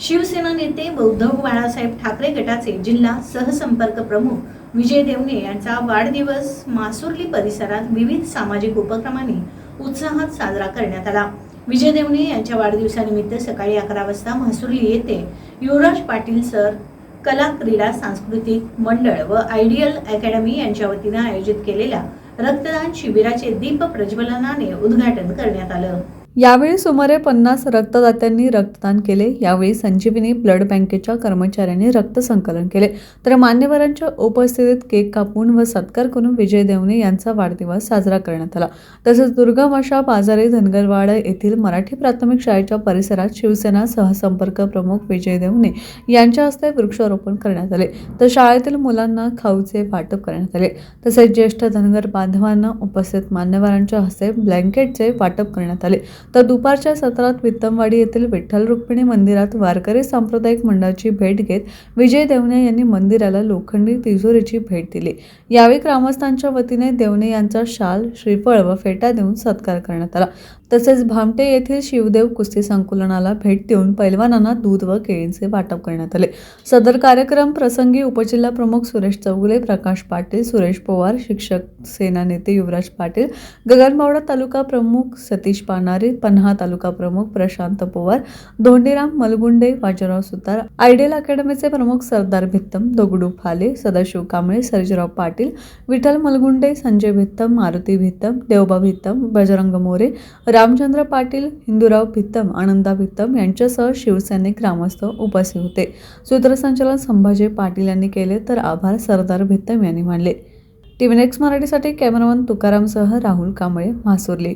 शिवसेना नेते बौद्धव बाळासाहेब ठाकरे गटाचे जिल्हा सहसंपर्क प्रमुख विजय देवणे यांचा वाढदिवस मासुर्ली परिसरात विविध सामाजिक उपक्रमांनी उत्साहात साजरा करण्यात आला. विजय देवणे यांच्या वाढदिवसानिमित्त सकाळी अकरा वाजता म्हसुर्ली येथे युवराज पाटील सर कला क्रीडा सांस्कृतिक मंडळ व आयडियल अकॅडमी यांच्या वतीनं आयोजित केलेल्या रक्तदान शिबिराचे दीप प्रज्वलनाने उद्घाटन करण्यात आलं. यावेळी सुमारे पन्नास रक्तदात्यांनी रक्तदान केले. यावेळी संजीवनी ब्लड बँकेच्या कर्मचाऱ्यांनी रक्त संकलन केले. तर मान्यवरांच्या उपस्थितीत केक कापून व सत्कार करून विजय देवणे यांचा वाढदिवस साजरा करण्यात आला. तसेच दुर्गा आशा बाजारे धनगरवाडा येथील मराठी प्राथमिक शाळेच्या परिसरात शिवसेना सहसंपर्क प्रमुख विजय देवणे यांच्या हस्ते वृक्षारोपण करण्यात आले. तर शाळेतील मुलांना खाऊचे वाटप करण्यात आले. तसेच ज्येष्ठ धनगर बांधवांना उपस्थित मान्यवरांच्या हस्ते ब्लँकेटचे वाटप करण्यात आले. तर दुपारच्या सत्रात वित्तमवाडी येथील विठ्ठल रुक्मिणी मंदिरात वारकरी सांप्रदायिक मंडळाची भेट घेत विजय देवणे यांनी मंदिराला लोखंडी तिजोरीची भेट दिली. यावेळी ग्रामस्थांच्या वतीने देवणे यांचा शाल श्रीफळ व फेटा देऊन सत्कार करण्यात आला. तसेच भामटे येथील शिवदेव कुस्ती संकुलनाला भेट देऊन पैलवानांना दूध व केळींचे वाटप करण्यात आले. सदर कार्यक्रम प्रसंगी उपजिल्हा प्रमुख सुरेश चौगुले प्रकाश पाटील सुरेश पवार शिक्षक सेना नेते युवराज पाटील गगनबावडा तालुका प्रमुख सतीश पानारे पन्हा तालुका प्रमुख प्रशांत पवार धोंडीराम मलगुंडे बाजीराव सुतार आयडियल अकॅडमीचे प्रमुख सरदार भित्तम दगडू फाले सदाशिव कांबळे सर्जीराव पाटील विठ्ठल मलगुंडे संजय भित्तम मारुती भित्तम देवबा भित्तम बजरंग मोरे रामचंद्र पाटील हिंदूराव भित्तम आनंदा भित्तम यांच्यासह शिवसैनिक ग्रामस्थ उपस्थित होते. सूत्रसंचालन संभाजी पाटील यांनी केले तर आभार सरदार भित्तम यांनी मानले. टीव्ही नेक्स्ट मराठीसाठी कॅमेरामन तुकारामसह राहुल कांबळे म्हासुर्ली.